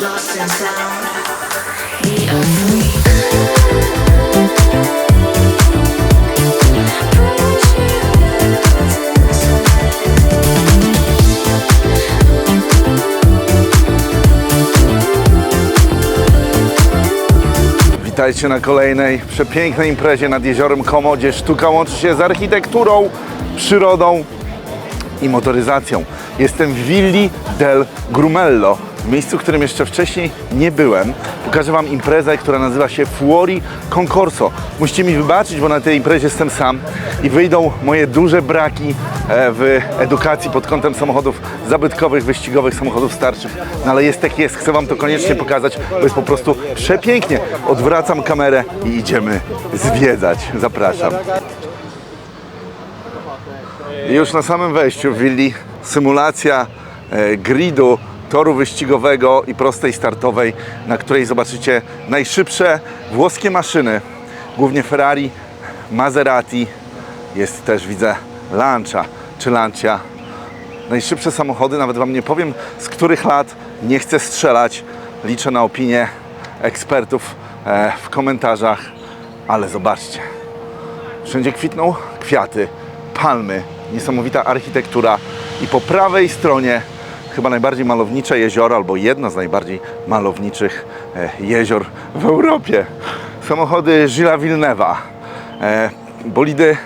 lost in sound, neon freak. Witajcie na kolejnej przepięknej imprezie nad jeziorem Como, gdzie sztuka łączy się z architekturą, przyrodą i motoryzacją. Jestem w Willi del Grumello, w miejscu, w którym jeszcze wcześniej nie byłem. Pokażę Wam imprezę, która nazywa się Fuori Concorso. Musicie mi wybaczyć, bo na tej imprezie jestem sam i wyjdą moje duże braki e, w edukacji pod kątem samochodów zabytkowych, wyścigowych, samochodów starszych. No ale jest jak jest, chcę Wam to koniecznie pokazać, bo jest po prostu przepięknie. Odwracam kamerę i idziemy zwiedzać. Zapraszam. Już na samym wejściu w willi symulacja e, gridu toru wyścigowego i prostej startowej, na której zobaczycie najszybsze włoskie maszyny, głównie Ferrari, Maserati, jest też widzę Lancia czy Lancia. Najszybsze samochody, nawet Wam nie powiem z których lat, nie chcę strzelać, liczę na opinię ekspertów e, w komentarzach, ale zobaczcie. Wszędzie kwitną kwiaty, palmy, niesamowita architektura i po prawej stronie chyba najbardziej malownicze jezioro, albo jedno z najbardziej malowniczych e, jezior w Europie. Samochody Gilles Villeneuve'a, e, bolidy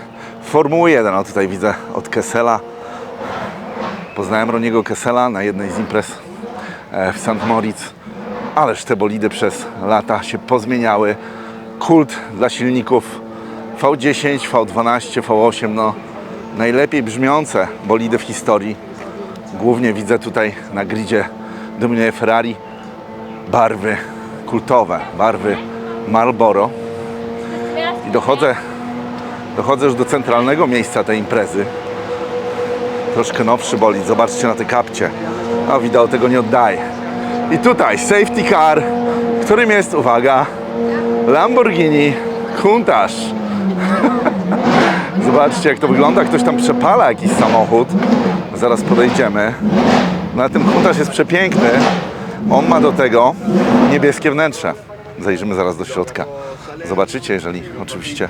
Formuły 1, o tutaj widzę od Kessela. Poznałem Roniego Kessela na jednej z imprez e, w St. Moritz, ależ te bolidy przez lata się pozmieniały. Kult dla silników V10, V12, V8, no najlepiej brzmiące bolidy w historii. Głównie widzę tutaj na gridzie dominuje Ferrari barwy kultowe, barwy Marlboro. I dochodzę, dochodzę już do centralnego miejsca tej imprezy. Troszkę nowszy bolid, zobaczcie na te kapcie. A wideo tego nie oddaje. I tutaj safety car, którym jest, uwaga, Lamborghini Countach. Zobaczcie jak to wygląda, ktoś tam przepala jakiś samochód. Zaraz podejdziemy. Na tym Countach jest przepiękny. On ma do tego niebieskie wnętrze. Zajrzymy zaraz do środka. Zobaczycie, jeżeli oczywiście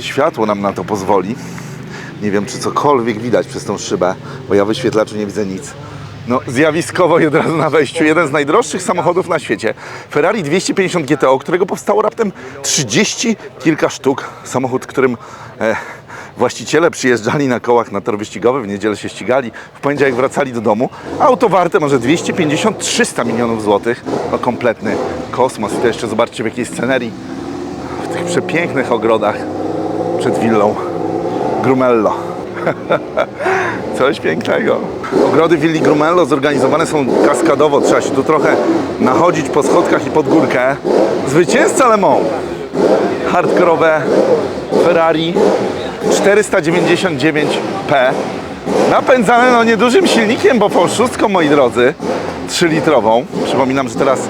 światło nam na to pozwoli. Nie wiem, czy cokolwiek widać przez tą szybę, bo ja wyświetlaczu nie widzę nic. No, zjawiskowo i od razu na wejściu. Jeden z najdroższych samochodów na świecie. Ferrari 250 GTO, którego powstało raptem 30 kilka sztuk. Samochód, którym e, właściciele przyjeżdżali na kołach na tor wyścigowy, w niedzielę się ścigali, w poniedziałek wracali do domu. Auto warte może 250-300 milionów złotych. No, kompletny kosmos. I to jeszcze zobaczcie w jakiej scenerii. W tych przepięknych ogrodach przed willą Grumello. Coś pięknego. Ogrody willi Grumello zorganizowane są kaskadowo. Trzeba się tu trochę nachodzić po schodkach i pod górkę. Zwycięzca Le Mans. Hardkorowe Ferrari 499P. Napędzane no niedużym silnikiem, bo V6, moi drodzy, 3-litrową. Przypominam, że teraz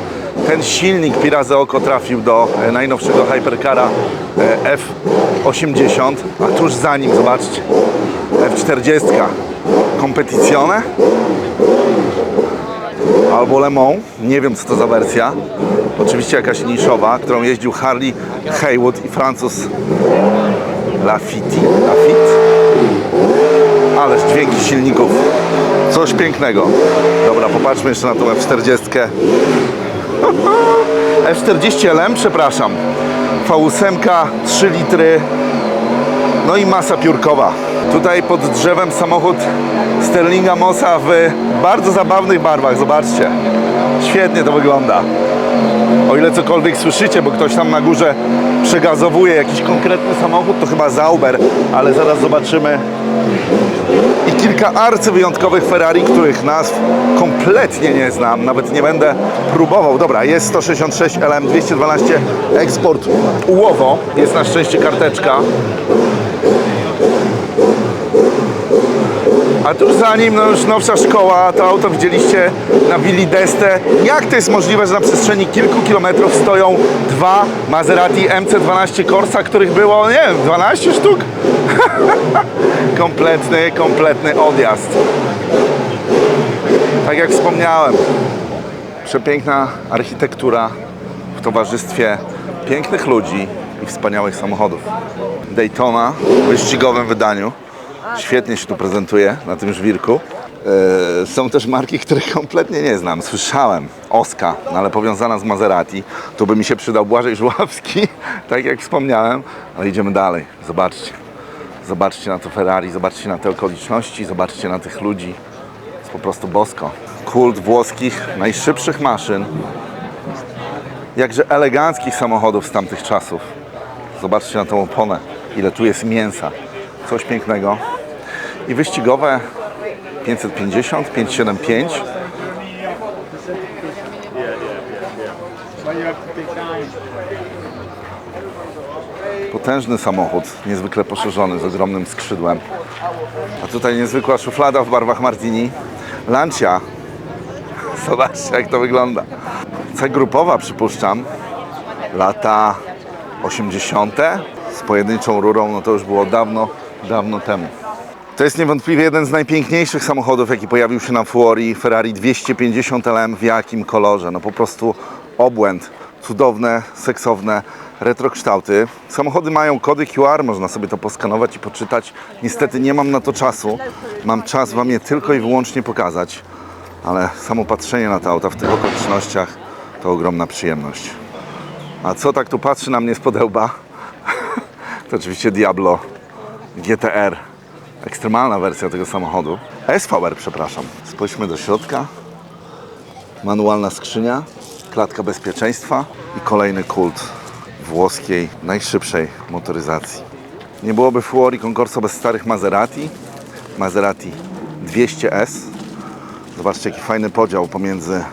ten silnik pi razy oko trafił do e, najnowszego Hypercara e, F80, a tuż za nim, zobaczcie, F40 Competizione albo Le Mans, nie wiem co to za wersja. Oczywiście jakaś niszowa, którą jeździł Harley Haywood i Francuz. Lafitte. Ależ dźwięki silników. Coś pięknego. Dobra, popatrzmy jeszcze na tą F40. F40 LM, przepraszam. V8, 3 litry. No i masa piórkowa. Tutaj pod drzewem samochód Sterlinga Mossa w bardzo zabawnych barwach. Zobaczcie. Świetnie to wygląda. O ile cokolwiek słyszycie, bo ktoś tam na górze przegazowuje jakiś konkretny samochód, to chyba Zauber, ale zaraz zobaczymy. I kilka arcywyjątkowych Ferrari, których nazw kompletnie nie znam, nawet nie będę próbował. Dobra, jest 166 LM 212 eksport ułowo, jest na szczęście karteczka. A tuż za nim no już nowsza szkoła, to auto widzieliście na Willi d'Este. Jak to jest możliwe, że na przestrzeni kilku kilometrów stoją dwa Maserati MC12 Corsa, których było, nie wiem, 12 sztuk? kompletny, kompletny odjazd. Tak jak wspomniałem, przepiękna architektura w towarzystwie pięknych ludzi i wspaniałych samochodów. Daytona w wyścigowym wydaniu. Świetnie się tu prezentuje na tym żwirku. Yy, Są też marki, których kompletnie nie znam. Słyszałem Oska, no ale powiązana z Maserati. Tu by mi się przydał Błażej Żuławski, tak jak wspomniałem. Ale idziemy dalej. Zobaczcie. Zobaczcie na to Ferrari, zobaczcie na te okoliczności, zobaczcie na tych ludzi. Jest po prostu bosko. Kult włoskich najszybszych maszyn, jakże eleganckich samochodów z tamtych czasów. Zobaczcie na tą oponę, ile tu jest mięsa. Coś pięknego. I wyścigowe 550, 575. Potężny samochód, niezwykle poszerzony, z ogromnym skrzydłem. A tutaj niezwykła szuflada w barwach Martini. Lancia. Zobaczcie, jak to wygląda. C grupowa, przypuszczam. Lata 80. z pojedynczą rurą, no to już było dawno, dawno temu. To jest niewątpliwie jeden z najpiękniejszych samochodów, jaki pojawił się na Fuori Ferrari 250 LM w jakim kolorze. No po prostu obłęd. Cudowne, seksowne, retro kształty. Samochody mają kody QR, można sobie to poskanować i poczytać. Niestety nie mam na to czasu. Mam czas Wam je tylko i wyłącznie pokazać. Ale samo patrzenie na te auta w tych okolicznościach to ogromna przyjemność. A co tak tu patrzy na mnie z podełba? To oczywiście Diablo GTR. Ekstremalna wersja tego samochodu. SVR, przepraszam. Spójrzmy do środka. Manualna skrzynia, klatka bezpieczeństwa i kolejny kult włoskiej, najszybszej motoryzacji. Nie byłoby Fuori Concorso bez starych Maserati. Maserati 200S. Zobaczcie, jaki fajny podział pomiędzy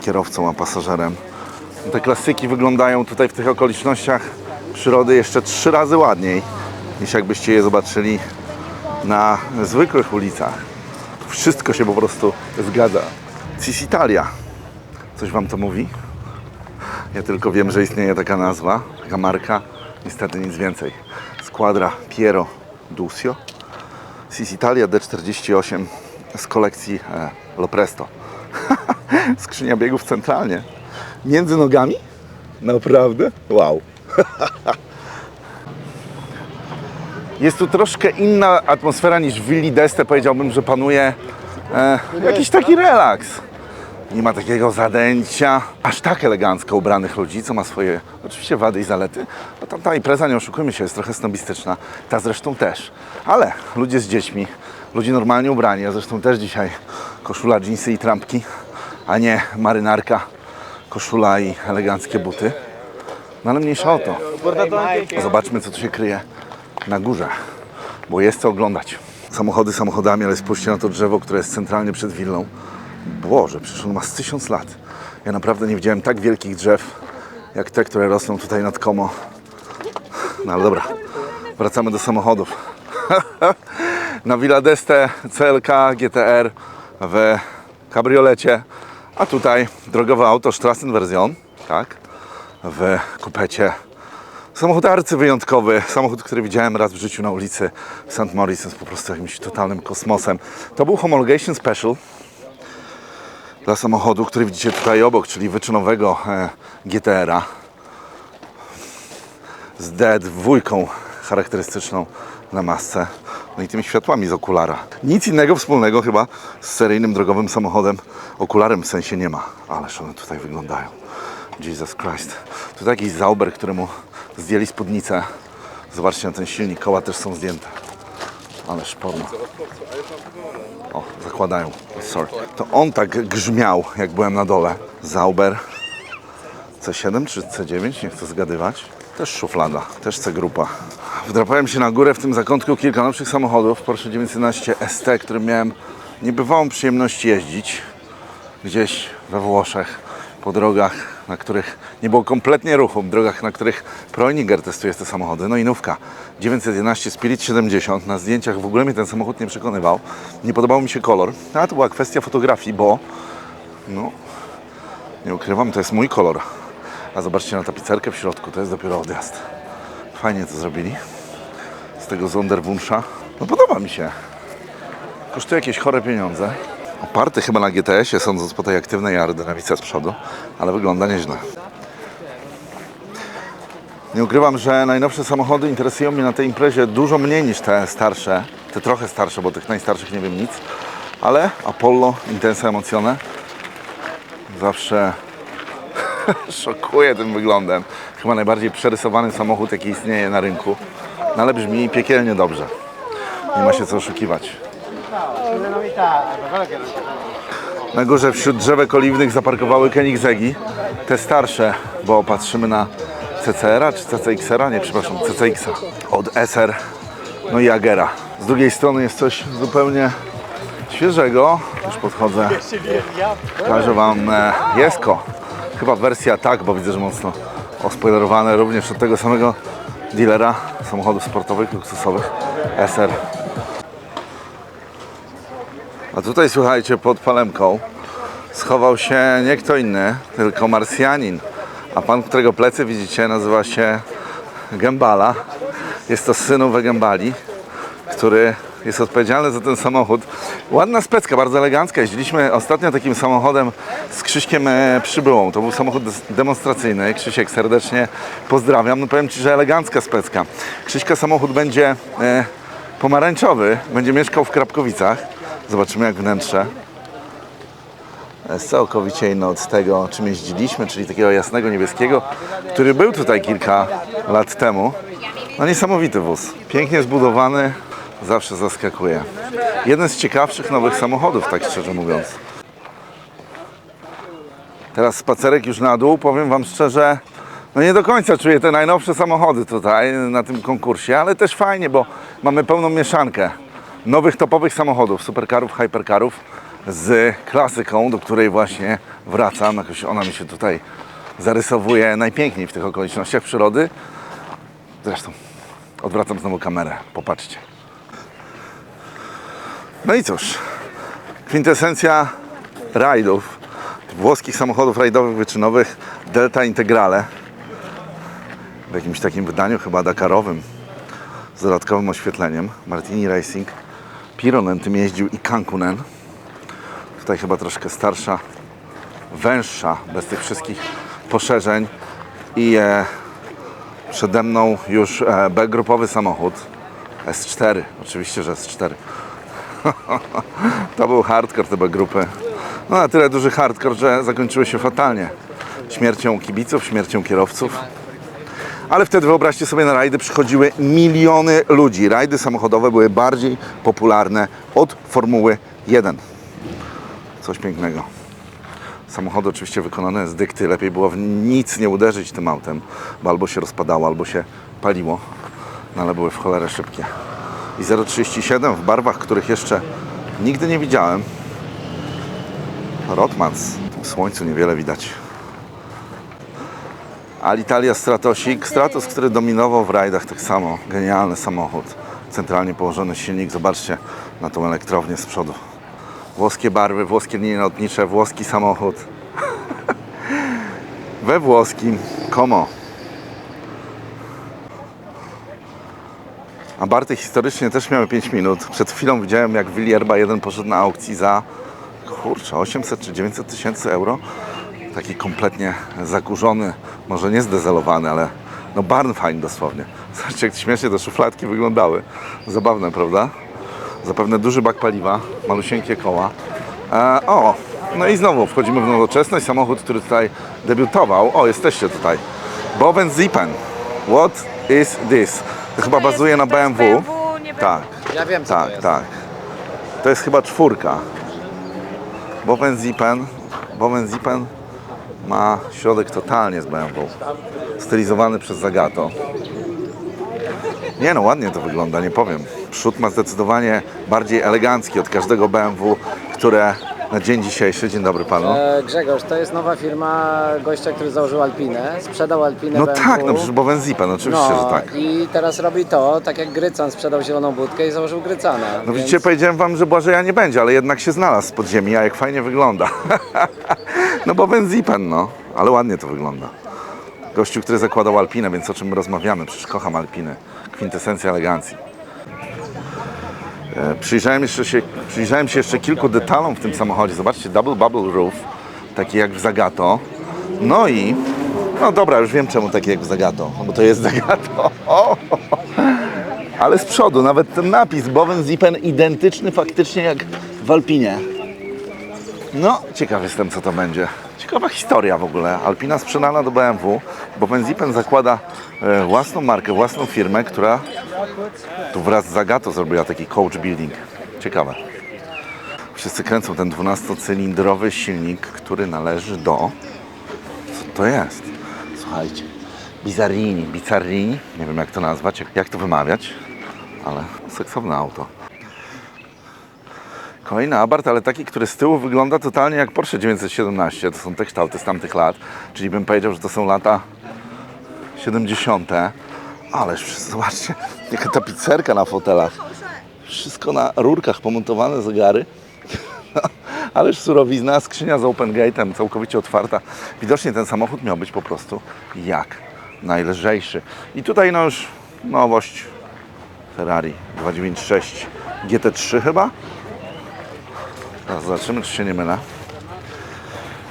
kierowcą a pasażerem. Te klasyki wyglądają tutaj w tych okolicznościach przyrody jeszcze trzy razy ładniej niż jakbyście je zobaczyli na zwykłych ulicach. Wszystko się po prostu zgadza. Cisitalia. Coś Wam to mówi? Ja tylko wiem, że istnieje taka nazwa, taka marka. Niestety nic więcej. Squadra Piero Ducio. Cisitalia D48 z kolekcji e, Lopresto. Skrzynia biegów centralnie. Między nogami? Naprawdę? Wow. Jest tu troszkę inna atmosfera niż w Willi d'Este. Powiedziałbym, że panuje e, jakiś taki relaks. Nie ma takiego zadęcia, aż tak elegancko ubranych ludzi, co ma swoje oczywiście wady i zalety. No tamta impreza, nie oszukujmy się, jest trochę snobistyczna. Ta zresztą też. Ale ludzie z dziećmi, ludzie normalnie ubrani, a zresztą też dzisiaj koszula, dżinsy i trampki, a nie marynarka, koszula i eleganckie buty. No ale mniejsza o to. Zobaczmy, co tu się kryje na górze, bo jest co oglądać. Samochody samochodami, ale spójrzcie na to drzewo, które jest centralnie przed willą. Boże, przecież on ma z tysiąc lat. Ja naprawdę nie widziałem tak wielkich drzew, jak te, które rosną tutaj nad Como. No ale dobra, wracamy do samochodów. na Villa d'Este CLK GTR w kabriolecie, a tutaj drogowe auto Strassenversion, tak, w kupecie. Samochód arcywyjątkowy, samochód, który widziałem raz w życiu na ulicy St. Maurice, jest po prostu jakimś totalnym kosmosem. To był Homologation Special dla samochodu, który widzicie tutaj obok, czyli wyczynowego e, GTR-a z D2 charakterystyczną na masce, no i tymi światłami z okulara. Nic innego wspólnego chyba z seryjnym drogowym samochodem. Okularem w sensie nie ma, ależ one tutaj wyglądają. Jesus Christ. Tu taki Zauber, któremu zdjęli spódnicę. Zobaczcie na ten silnik, koła też są zdjęte. Ależ porno. O, zakładają. Sorry. To on tak grzmiał, jak byłem na dole. Zauber C7 czy C9, nie chcę zgadywać. Też szuflada, też C-grupa. Wdrapałem się na górę w tym zakątku kilka nowszych samochodów. Porsche 911 ST, którym miałem niebywałą przyjemność jeździć. Gdzieś we Włoszech. po drogach, na których nie było kompletnie ruchu, drogach, na których Proiniger testuje te samochody. No i nówka 911 Spirit 70. Na zdjęciach w ogóle mnie ten samochód nie przekonywał. Nie podobał mi się kolor, a to była kwestia fotografii, bo no, nie ukrywam, to jest mój kolor. A zobaczcie na tapicerkę w środku, to jest dopiero odjazd. Fajnie to zrobili. Z tego Zonderwunsza. No podoba mi się. Kosztuje jakieś chore pieniądze. Oparty chyba na GTS-ie, sądząc po tej aktywnej aerodynamice z przodu, ale wygląda nieźle. Nie ukrywam, że najnowsze samochody interesują mnie na tej imprezie dużo mniej niż te starsze. Te trochę starsze, bo tych najstarszych nie wiem nic. Ale Apollo, Intensa Emocjone zawsze szokuje tym wyglądem. Chyba najbardziej przerysowany samochód, jaki istnieje na rynku. No ale brzmi piekielnie dobrze. Nie ma się co oszukiwać. Na górze wśród drzewek oliwnych zaparkowały Koenigseggi. Te starsze, bo patrzymy na CCR-a czy CCX-a? Nie, przepraszam, CCX-a. Od SR, no i Agera. Z drugiej strony jest coś zupełnie świeżego. Już podchodzę. Pokażę Wam e, Jesko. Chyba wersja tak, bo widzę, że mocno ospoilerowane również od tego samego dealera samochodów sportowych, luksusowych SR. A tutaj słuchajcie, pod palemką schował się nie kto inny, tylko Marsjanin. A pan, którego plecy widzicie, nazywa się Gembala. Jest to synu Gembali, który jest odpowiedzialny za ten samochód. Ładna specka, bardzo elegancka. Jeździliśmy ostatnio takim samochodem z Krzyśkiem e, Przybyłą. To był samochód demonstracyjny. Krzysiek serdecznie pozdrawiam. No powiem Ci, że elegancka specka. Krzyśka samochód będzie e, pomarańczowy. Będzie mieszkał w Krapkowicach. Zobaczymy jak wnętrze. Jest całkowicie inny od tego, czym jeździliśmy, czyli takiego jasnego niebieskiego, który był tutaj kilka lat temu. No niesamowity wóz. Pięknie zbudowany, zawsze zaskakuje. Jeden z ciekawszych nowych samochodów, tak szczerze mówiąc. Teraz spacerek już na dół. Powiem Wam szczerze, no nie do końca czuję te najnowsze samochody tutaj na tym konkursie, ale też fajnie, bo mamy pełną mieszankę nowych topowych samochodów, supercarów, hypercarów z klasyką, do której właśnie wracam. Jakoś ona mi się tutaj zarysowuje najpiękniej w tych okolicznościach przyrody. Zresztą odwracam znowu kamerę, popatrzcie. No i cóż, kwintesencja rajdów, włoskich samochodów rajdowych, wyczynowych Delta Integrale w jakimś takim wydaniu chyba Dakarowym z dodatkowym oświetleniem. Martini Racing, Pironen tym jeździł i Kankunen. Tutaj chyba troszkę starsza, węższa, bez tych wszystkich poszerzeń i e, przede mną już e, B-grupowy samochód S4, oczywiście, że S4. To był hardcore te B-grupy. No na tyle duży hardcore, że zakończyły się fatalnie. Śmiercią kibiców, śmiercią kierowców. Ale wtedy wyobraźcie sobie, na rajdy przychodziły miliony ludzi. Rajdy samochodowe były bardziej popularne od Formuły 1. Coś pięknego. Samochody oczywiście wykonane z dykty. Lepiej było w nic nie uderzyć tym autem, bo albo się rozpadało, albo się paliło. No ale były w cholerę szybkie. I 0,37 w barwach, których jeszcze nigdy nie widziałem. Rotmans. W słońcu niewiele widać. Alitalia Stratosik. Stratos, który dominował w rajdach tak samo. Genialny samochód. Centralnie położony silnik. Zobaczcie na tą elektrownię z przodu. Włoskie barwy, włoskie linie lotnicze, włoski samochód. We włoskim Como. A Barty historycznie też miały 5 minut. Przed chwilą widziałem, jak Willierba 1 poszedł na aukcji za kurczę, 800 czy 900 tysięcy euro. Taki kompletnie zakurzony, może nie zdezelowany, ale no barnfine dosłownie. Zobaczcie, jak śmiesznie te szufladki wyglądały. Zabawne, prawda? Zapewne duży bak paliwa, malusieńkie koła. E, o, no i znowu wchodzimy w nowoczesność. Samochód, który tutaj debiutował. O, jesteście tutaj. Bowen Zippen. What is this? To chyba bazuje na BMW. BMW, nie Tak. Ja wiem co Tak, to jest. tak. To jest chyba czwórka. Bowen Zippen, Bowen Zippen ma środek totalnie z BMW. Stylizowany przez Zagato. Nie no, ładnie to wygląda, nie powiem. Przód ma zdecydowanie bardziej elegancki od każdego BMW, które na dzień dzisiejszy. Dzień dobry panu. E, Grzegorz, to jest nowa firma gościa, który założył Alpinę, sprzedał Alpinę No BMW. tak, no przecież Bowenzipen, oczywiście, No, że tak. I teraz robi to, tak jak Grycan sprzedał zieloną budkę i założył Grycana. No więc... widzicie, powiedziałem wam, że Błażeja nie będzie, ale jednak się znalazł z podziemi, a jak fajnie wygląda. no bo Benzipen, no. Ale ładnie to wygląda. Gościu, który zakładał Alpinę, więc o czym my rozmawiamy? Przecież kocham Alpiny. Kwintesencja elegancji. E, Przyjrzałem, jeszcze się, przyjrzałem się jeszcze kilku detalom w tym samochodzie. Zobaczcie, double bubble roof, taki jak w Zagato. No i, no dobra, już wiem czemu taki jak w Zagato, no bo to jest Zagato. O! Ale z przodu, nawet ten napis Bowen Zippen identyczny faktycznie jak w Alpinie. No, ciekaw jestem co to będzie. Ciekawa historia w ogóle. Alpina sprzedana do BMW. Bowen Zippen zakłada e, własną markę, własną firmę, która tu wraz z Zagato zrobiła taki coach building. Ciekawe. Wszyscy kręcą ten 12-cylindrowy silnik, który należy do... Co to jest? Słuchajcie. Bizarrini, Bizarrini, nie wiem jak to nazwać, jak to wymawiać, ale seksowne auto. Kolejny Abarth, ale taki, który z tyłu wygląda totalnie jak Porsche 917. To są te kształty z tamtych lat, czyli bym powiedział, że to są lata 70. Ależ zobaczcie, jaka tapicerka na fotelach. Wszystko na rurkach pomontowane zegary. Ależ surowizna, skrzynia z open gate'em, całkowicie otwarta. Widocznie ten samochód miał być po prostu jak najlżejszy. I tutaj no już nowość Ferrari 296 GT3 chyba. Teraz zobaczymy, czy się nie mylę.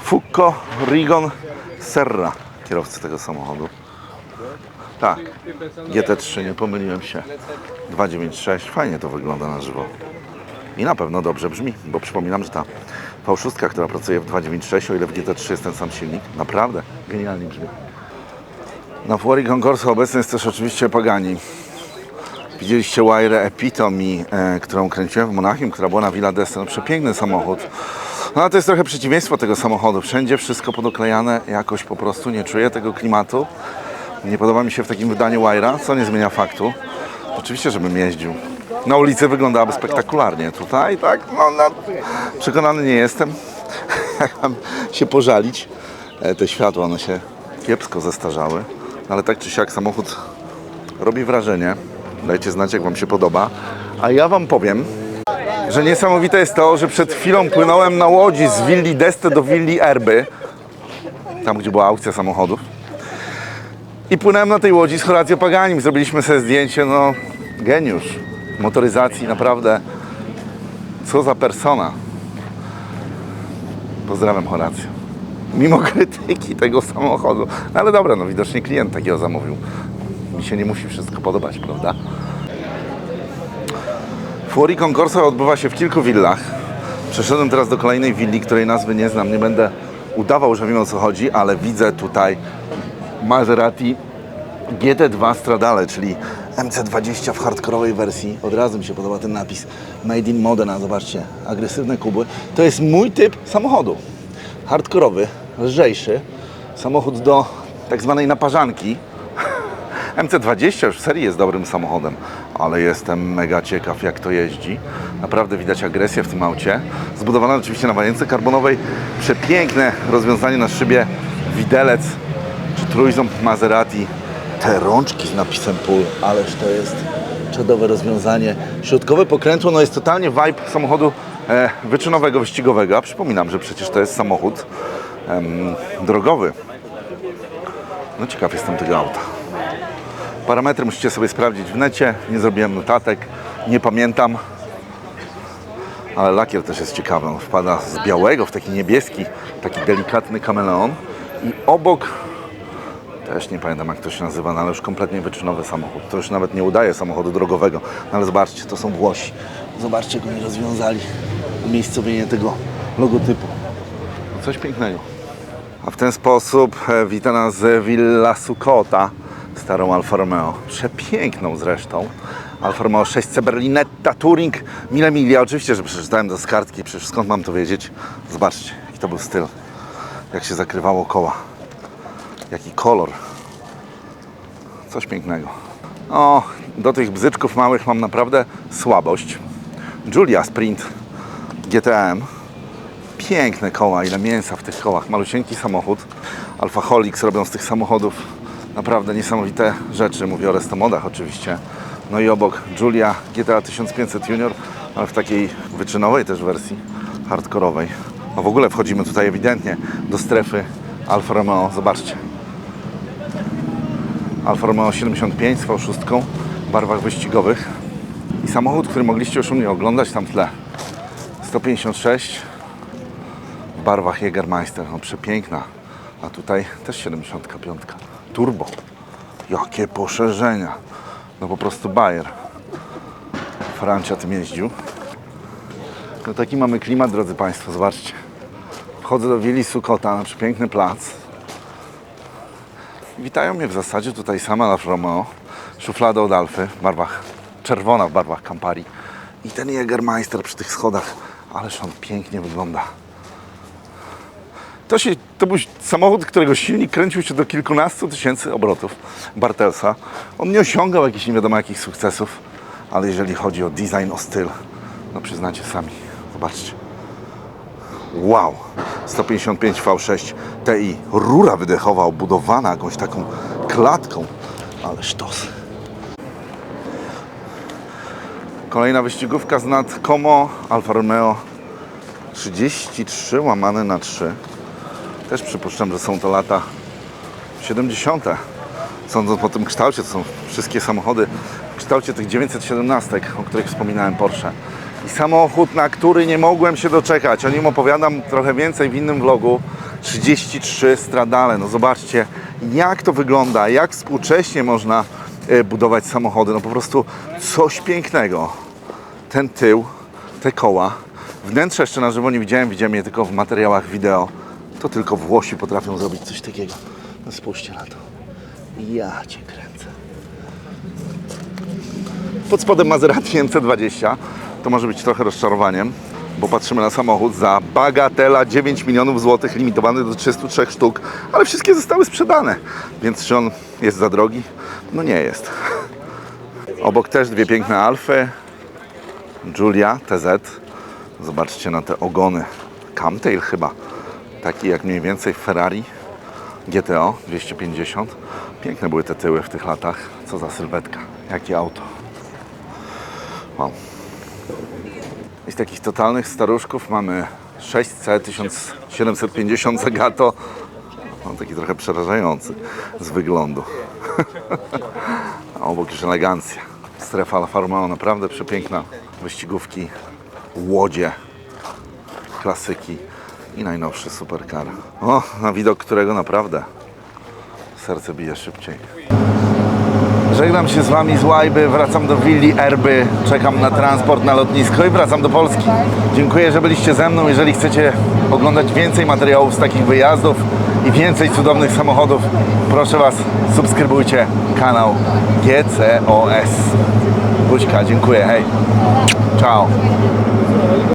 Fucco Rigon Serra, kierowcy tego samochodu. Tak, GT3, nie pomyliłem się. 296, fajnie to wygląda na żywo. I na pewno dobrze brzmi, bo przypominam, że ta V6, która pracuje w 296, o ile w GT3 jest ten sam silnik, naprawdę genialnie brzmi. Na Fuori Concorso obecny jest też oczywiście Pagani. Widzieliście Wire Epitome, e, którą kręciłem w Monachium, która była na Villa d'Este. No, przepiękny samochód. No ale to jest trochę przeciwieństwo tego samochodu. Wszędzie wszystko podoklejane, jakoś po prostu nie czuję tego klimatu. Nie podoba mi się w takim wydaniu Wire'a, co nie zmienia faktu. Oczywiście, żebym jeździł. Na ulicy wyglądałaby spektakularnie. Tutaj tak, no, no przekonany nie jestem. Jak się pożalić, e, te światła, one się kiepsko zestarzały. Ale tak czy siak samochód robi wrażenie. Dajcie znać, jak Wam się podoba. A ja Wam powiem, że niesamowite jest to, że przed chwilą płynąłem na łodzi z willi d'Este do willi Erby, tam gdzie była aukcja samochodów. I płynąłem na tej łodzi z Horacjo Paganim. Zrobiliśmy sobie zdjęcie, no geniusz motoryzacji, naprawdę. Co za persona. Pozdrawiam Horacjo. Mimo krytyki tego samochodu. No ale dobra, no widocznie klient takiego zamówił. Się nie musi wszystko podobać, prawda? Fuori Concorso odbywa się w kilku willach. Przeszedłem teraz do kolejnej willi, której nazwy nie znam. Nie będę udawał, że wiem o co chodzi, ale widzę tutaj Maserati GT2 Stradale, czyli MC20 w hardkorowej wersji. Od razu mi się podoba ten napis Made in Modena. Zobaczcie, agresywne kubły. To jest mój typ samochodu. Hardkorowy, lżejszy. Samochód do tak zwanej naparzanki. MC20 już w serii jest dobrym samochodem, ale jestem mega ciekaw jak to jeździ. Naprawdę widać agresję w tym aucie. Zbudowane oczywiście na wajence karbonowej. Przepiękne rozwiązanie na szybie widelec czy trójząb Maserati. Te rączki z napisem PUL, ależ to jest czadowe rozwiązanie. Środkowe pokrętło no jest totalnie vibe samochodu e, wyczynowego, wyścigowego. A przypominam, że przecież to jest samochód em, drogowy. No ciekaw jestem tego auta. Parametry musicie sobie sprawdzić w necie. Nie zrobiłem notatek, nie pamiętam. Ale lakier też jest ciekawy. On wpada z białego w taki niebieski, taki delikatny kameleon. I obok, też nie pamiętam jak to się nazywa, no ale już kompletnie wyczynowy samochód. To już nawet nie udaje samochodu drogowego. No ale zobaczcie, to są Włosi. Zobaczcie, jak oni rozwiązali umiejscowienie tego logotypu. Coś pięknego. A w ten sposób e, wita nas Villa Sucota, starą Alfa Romeo. Przepiękną zresztą. Alfa Romeo 6C Berlinetta Touring Mille Miglia. Oczywiście, że przeczytałem to z kartki, przecież skąd mam to wiedzieć? Zobaczcie, jaki to był styl. Jak się zakrywało koła. Jaki kolor. Coś pięknego. O, do tych bzyczków małych mam naprawdę słabość. Giulia Sprint GTM Piękne koła, ile mięsa w tych kołach. Malusieńki samochód. Alfa Holix robią z tych samochodów naprawdę niesamowite rzeczy. Mówię o restomodach oczywiście. No i obok Giulia GTA 1500 Junior, ale w takiej wyczynowej też wersji, hardkorowej. No w ogóle wchodzimy tutaj ewidentnie do strefy Alfa Romeo. Zobaczcie. Alfa Romeo 75 z V6 w barwach wyścigowych. I samochód, który mogliście już u mnie oglądać tam w tle. 156 w barwach Jägermeister. No przepiękna. A tutaj też 75. Turbo. Jakie poszerzenia. No po prostu Bayer. Francia tym jeździł. No taki mamy klimat, drodzy Państwo, zobaczcie. Wchodzę do Willi Sukota na przepiękny plac. Witają mnie w zasadzie tutaj sama Alfa Romeo. Szuflada od Alfy w barwach, czerwona w barwach Campari. I ten Jägermeister przy tych schodach. Ależ on pięknie wygląda. To, się, to był samochód, którego silnik kręcił się do kilkunastu tysięcy obrotów Bartelsa. On nie osiągał jakichś nie wiadomo jakich sukcesów, ale jeżeli chodzi o design, o styl, no przyznacie sami. Zobaczcie. Wow! 155 V6 Ti. Rura wydechowa obudowana jakąś taką klatką. Ale sztos. Kolejna wyścigówka z nad Como Alfa Romeo 33 łamane na 3. Też przypuszczam, że są to lata 70. Sądząc po tym kształcie, to są wszystkie samochody w kształcie tych 917, o których wspominałem Porsche. I samochód, na który nie mogłem się doczekać. O nim opowiadam trochę więcej w innym vlogu. 33 Stradale. No zobaczcie, jak to wygląda, jak współcześnie można e, budować samochody. No po prostu coś pięknego. Ten tył, te koła. Wnętrze jeszcze na żywo nie widziałem, widziałem je tylko w materiałach wideo. To tylko Włosi potrafią zrobić coś takiego. No spójrzcie na to. Ja cię kręcę. Pod spodem Maserati MC20. To może być trochę rozczarowaniem, bo patrzymy na samochód za bagatela 9 milionów złotych, limitowany do 303 sztuk, ale wszystkie zostały sprzedane. Więc czy on jest za drogi? No nie jest. Obok też dwie piękne Alfy. Giulia TZ. Zobaczcie na te ogony. Camtail chyba. Taki jak mniej więcej Ferrari GTO 250. Piękne były te tyły w tych latach. Co za sylwetka. Jakie auto. Wow. I z takich totalnych staruszków mamy 6C 1750 Zagato. On taki trochę przerażający z wyglądu. A obok już elegancja. Strefa Alfa Romeo naprawdę przepiękna. Wyścigówki, łodzie, klasyki i najnowszy supercar. O, na widok którego naprawdę serce bije szybciej. Żegnam się z Wami z Łajby, wracam do willi Erby, czekam na transport na lotnisko i wracam do Polski. Dziękuję, że byliście ze mną. Jeżeli chcecie oglądać więcej materiałów z takich wyjazdów i więcej cudownych samochodów, proszę Was, subskrybujcie kanał GCOS. Buźka, dziękuję, hej. Ciao.